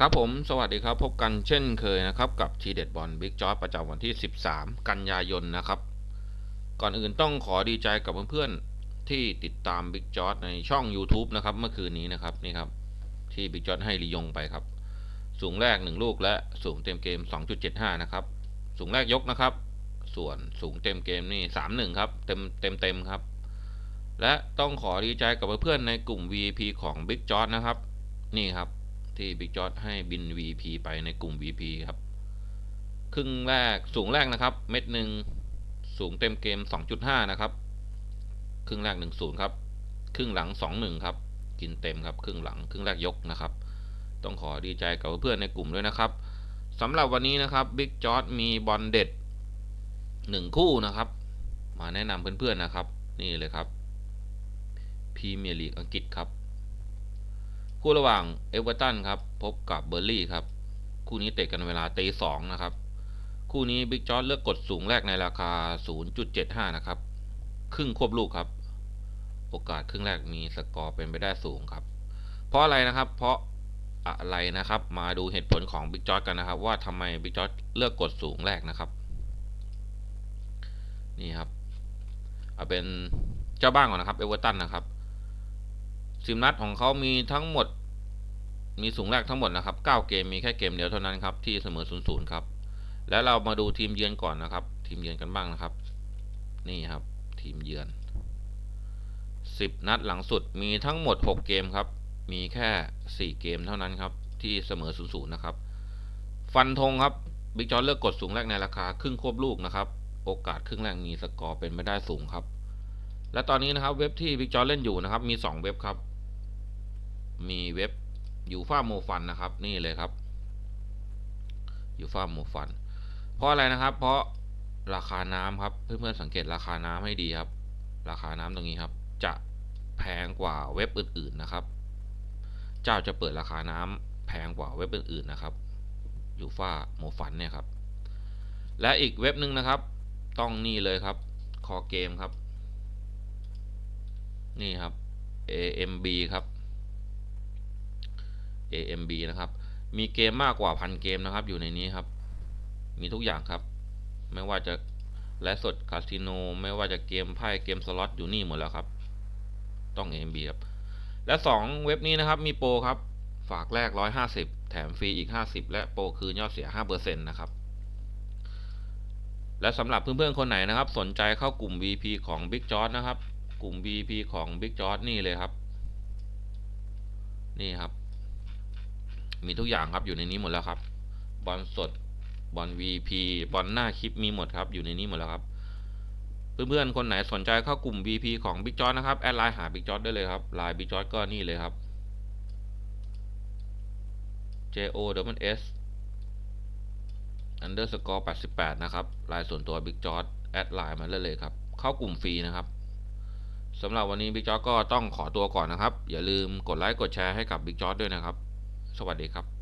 ครับผมสวัสดีครับพบกันเช่นเคยนะครับกับทีเด็ดบอลบิ๊กจอประจำวันที่ 13 กันยายนนะครับ ก่อนอื่นต้องขอดีใจกับเพื่อนๆที่ติดตามบิ๊กจอในช่อง YouTube นะครับเมื่อคืนนี้นะครับนี่ครับที่บิ๊กจอให้ลียงไปครับ สูงแรก 1 ลูกและสูงเต็มเกม 2.75 นะครับ สูงแรกยกนะครับ ส่วนสูงเต็มเกมนี่ 31 ครับเต็มเต็มเต็มครับ และต้องขอดีใจกับเพื่อนๆในกลุ่ม VIP ของ Big j o นะครับ นี่ครับ ที่ Big j o ให้บิน VP ไปในกลุ่ม VP ครับ ครึ่งแรกสูงแรกนะครับ เม็ดหนึ่งสูงเต็มเกม 2.5 นะครับ ครึ่งแรก 1-0 ครับ ครึ่งหลัง 2-1 ครับ กินเต็มครับ ครึ่งหลัง ครึ่งแรกยกนะครับ ต้องขอดีใจกับเพื่อนในกลุ่มด้วยนะครับสำหรับวันนี้นะครับ Big j o มีบอลเด็ด 1 คู่นะครับ มาแนะนำเพื่อนๆนะครับ นี่เลยครับพรีเมียร์ลีกอังกฤษครับ คู่ระหว่างเอเวอร์ตันครับพบกับเบอร์ลี่ครับ คู่นี้เตะกันเวลาตีสองนะครับ คู่นี้บิ๊กจอร์ดเลือกกดสูงแรกในราคา 0.75 นะครับ ครึ่งควบลูกครับ โอกาสครึ่งแรกมีสกอร์เป็นไปได้สูงครับ เพราะอะไรนะครับ เพราะอะไรนะครับ มาดูเหตุผลของบิ๊กจอร์ดกันนะครับ ว่าทำไมบิ๊กจอร์ดเลือกกดสูงแรกนะครับ นี่ครับเอาเป็นเจ้าบ้านก่อนนะครับเอเวอร์ตันนะครับสิมนัดของเขามีทั้งหมด มีสูงแรกทั้งหมดนะครับ 9 เกมมีแค่เกมเดียวเท่านั้นครับที่เสมอ0ูนย์ครับ แล้วเรามาดูทีมเยือนก่อนนะครับ ทีมเยือนกันบ้างนะครับ นี่ครับ ทีมเยือน 10 นัดหลังสุดมีทั้งหมด 6 เกมครับ มีแค่ 4 เกมเท่านั้นครับที่เสมอ0ูนย์นะครับ ฟันธงครับบิ๊กจอร์เลือกกดสูงแรกในราคาครึ่งควบลูกนะครับ โอกาสครึ่งแรกมีสกอร์เป็นไม่ได้สูงครับ และตอนนี้นะครับเว็บที่บิ๊กจอร์เล่นอยู่นะครับ มี 2 เว็บครับ มีเว็บ อยู่ฟ่าโมฟันนะครับ นี่เลยครับ อยู่ฟ่าโมฟัน เพราะอะไรนะครับ เพราะราคาน้ำครับ เพื่อนๆสังเกตราคาน้ำให้ดีครับ ราคาน้ำตรงนี้ครับ จะแพงกว่าเว็บอื่นๆนะครับ เจ้าจะเปิดราคาน้ำแพงกว่าเว็บอื่นๆนะครับ อยู่ฟ่าโมฟันเนี่ยครับ และอีกเว็บหนึ่งนะครับ ต้องนี่เลยครับ คอเกมครับ นี่ครับ AMB ครับ AMB นะครับ มีเกมมากกว่าพันเกมนะครับ อยู่ในนี้ครับ มีทุกอย่างครับ ไม่ว่าจะและสดคาสิโน ไม่ว่าจะเกมไพ่เกมสล็อตอยู่นี่หมดแล้วครับ ต้อง AMB ครับ และ 2 เว็บนี้นะครับ มีโปรครับ ฝากแรก 150 แถมฟรีอีก 50 และโปรคืนยอดเสีย 5%นะครับ และสำหรับเพื่อนๆ คนไหนนะครับ สนใจเข้ากลุ่ม VP ของ Big j o r นะครับ กลุ่ม VP ของ Big j o r นี่เลยครับ นี่ครับ มีทุกอย่างครับอยู่ในนี้หมดแล้วครับ บอลสด บอล VP บอลหน้าคลิปมีหมดครับ อยู่ในนี้หมดแล้วครับ เพื่อนๆ คนไหนสนใจเข้ากลุ่ม VP ของ Big j o r นะครับ แอดไลน์หา Big j o r ได้เลยครับ ไลน์ Big j o r ก็นี่เลยครับ J O W S underscore 88 นะครับไลน์ส่วนตัว Big j o r แอดไลน์มาได้เลยครับ เข้ากลุ่มฟรีนะครับสำหรับวันนี้ Big j o r ก็ต้องขอตัวก่อนนะครับ อย่าลืมกดไลค์กดแชร์ให้กับ Big j o r ด้วยนะครับ สวัสดีครับ